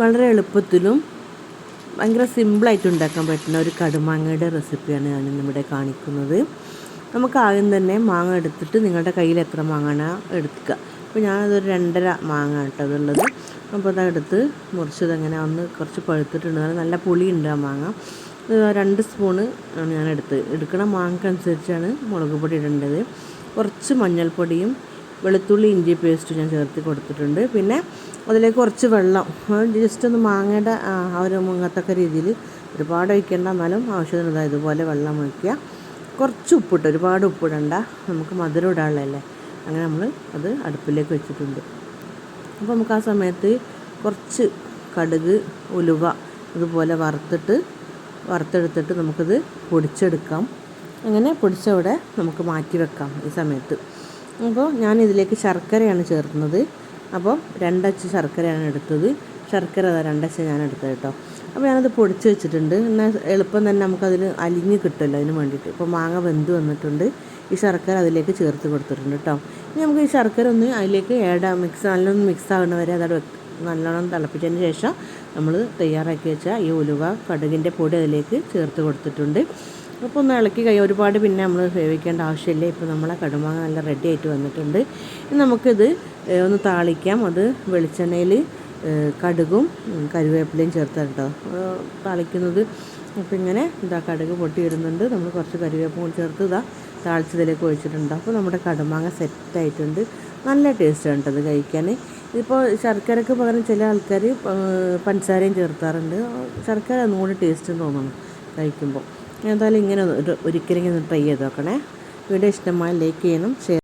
വളരെ എളുപ്പത്തിലും ഭയങ്കര സിമ്പിളായിട്ട് ഉണ്ടാക്കാൻ പറ്റുന്ന ഒരു കടുമാങ്ങയുടെ റെസിപ്പിയാണ് ഞാൻ ഇന്നിവിടെ കാണിക്കുന്നത്. നമുക്ക് ആദ്യം തന്നെ മാങ്ങ എടുത്തിട്ട് നിങ്ങളുടെ കയ്യിൽ എത്ര മാങ്ങാണ് എടുക്കുക. അപ്പോൾ ഞാനതൊരു രണ്ടര മാങ്ങ കേട്ടോ അതുള്ളത്. അപ്പോൾ അതെടുത്ത് മുറിച്ചതങ്ങനെ ഒന്ന് കുറച്ച് പഴുത്തിട്ടുണ്ട്. നല്ല പുളി പുളിയുണ്ട് ആ മാങ്ങ. രണ്ട് സ്പൂണ് ഞാൻ എടുത്ത് എടുക്കണ മാങ്ങക്കനുസരിച്ചാണ് മുളക് പൊടി ഇടേണ്ടത്. കുറച്ച് മഞ്ഞൾപ്പൊടിയും വെളുത്തുള്ളി ഇഞ്ചി പേസ്റ്റ് ഞാൻ ചേർത്ത് കൊടുത്തിട്ടുണ്ട്. പിന്നെ അതിലേക്ക് കുറച്ച് വെള്ളം. ജസ്റ്റ് ഒന്ന് മാങ്ങയുടെ ആ ഒരു മുങ്ങത്തക്ക രീതിയിൽ ഒരുപാട് ഒഴിക്കേണ്ട എന്നാലും ആവശ്യത്തിന് ഇതുപോലെ വെള്ളം ഒഴിക്കുക. കുറച്ച് ഉപ്പിട്ട് ഒരുപാട് ഉപ്പിടണ്ട. നമുക്ക് മധുരം ഇടാനുള്ളതല്ലേ? അങ്ങനെ നമ്മൾ അത് അടുപ്പിലേക്ക് വെച്ചിട്ടുണ്ട്. അപ്പോൾ നമുക്ക് ആ സമയത്ത് കുറച്ച് കടുക് ഉലുവ ഇതുപോലെ വറുത്തിട്ട് വറുത്തെടുത്തിട്ട് നമുക്കിത് പൊടിച്ചെടുക്കാം. അങ്ങനെ പൊടിച്ചവിടെ നമുക്ക് മാറ്റി വെക്കാം ഈ സമയത്ത്. അപ്പോൾ ഞാൻ ഇതിലേക്ക് ശർക്കരയാണ് ചേർക്കുന്നത്. അപ്പോൾ രണ്ടച്ച് ശർക്കരയാണ് എടുത്തത്. ശർക്കര രണ്ടച്ച് ഞാൻ എടുത്തത് കേട്ടോ. അപ്പോൾ ഞാനത് പൊടിച്ച് വെച്ചിട്ടുണ്ട്. എന്നാൽ എളുപ്പം തന്നെ നമുക്കതിൽ അലിഞ്ഞ് കിട്ടുമല്ലോ അതിന് വേണ്ടിയിട്ട്. ഇപ്പോൾ മാങ്ങ വെന്ത് വന്നിട്ടുണ്ട്. ഈ ശർക്കര അതിലേക്ക് ചേർത്ത് കൊടുത്തിട്ടുണ്ട് കേട്ടോ. ഇനി നമുക്ക് ഈ ശർക്കര ഒന്ന് അതിലേക്ക് ഏടാ മിക്സ് നല്ലോണം മിക്സ് ആകുന്ന വരെ അതവിടെ നല്ലോണം തിളപ്പിച്ചതിന് ശേഷം നമ്മൾ തയ്യാറാക്കി വെച്ച ഈ ഉലുവ കടുകിന്റെ പൊടി അതിലേക്ക് ചേർത്ത് കൊടുത്തിട്ടുണ്ട്. അപ്പോൾ ഒന്ന് ഇളക്കി കഴിയും ഒരുപാട് പിന്നെ നമ്മൾ വേവിക്കേണ്ട ആവശ്യമില്ല. ഇപ്പോൾ നമ്മളെ കടുമാങ്ങ നല്ല റെഡി ആയിട്ട് വന്നിട്ടുണ്ട്. ഇനി നമുക്കിത് ഒന്ന് താളിക്കാം. അത് വെളിച്ചെണ്ണയിൽ കടുകും കരുവേപ്പിലയും ചേർത്ത് കേട്ടോ. താളിക്കുന്നത് അപ്പോൾ ഇങ്ങനെ ഇതാ കടുക് പൊട്ടിയിടുന്നുണ്ട് നമ്മൾ കുറച്ച് കരുവേപ്പും കൂടി ചേർത്ത് ഇതാ താളിച്ചതിലേക്ക് ഒഴിച്ചിട്ടുണ്ട്. അപ്പോൾ നമ്മുടെ കടുമാങ്ങ സെറ്റായിട്ടുണ്ട് നല്ല ടേസ്റ്റാണ് കേട്ടോ അത് കഴിക്കാൻ. ഇപ്പോൾ ശർക്കരക്ക് പകരം ചില ആൾക്കാർ പഞ്ചസാരയും ചേർത്താറുണ്ട്. ശർക്കര ഒന്നുകൂടി ടേസ്റ്റ് തോന്നണം കഴിക്കുമ്പോൾ. എന്തായാലും ഇങ്ങനെ ഒരിക്കലും ഇങ്ങനെ ട്രൈ ചെയ്ത് നോക്കണേ. വീഡിയോ ഇഷ്ടമായി ലൈക്ക് ചെയ്യണം ഷെയർ